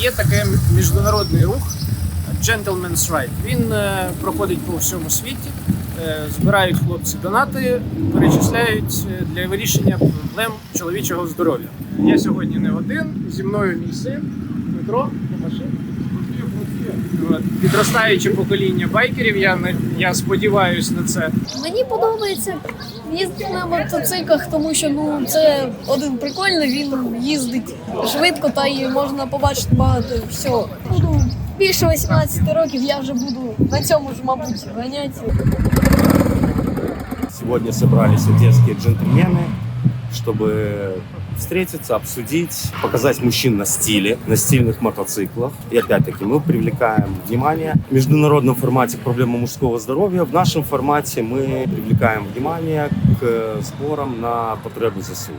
є таке міжнародний рух Gentleman's Right. Він е, проходить по всьому світі. Е, Збирають хлопці донати, перечисляють е, для вирішення проблем чоловічого здоров'я. Я сьогодні не один, зі мною мій син Дмитро. Тимошик. Підростаюче покоління байкерів. Я не я сподіваюся на це. Мені подобається їздити на мотоциклах, тому що ну це один прикольний, він їздить швидко та й можна побачити багато всього. Буду більше 18 років, я вже буду на цьому ж, мабуть, ганяти. Сегодня собрались одесские джентльмены, чтобы встретиться, обсудить, показать мужчин на стиле, на стильных мотоциклах. И опять-таки мы привлекаем внимание в международном формате к проблемам мужского здоровья. В нашем формате мы привлекаем внимание к сборам на потребы ЗСУ.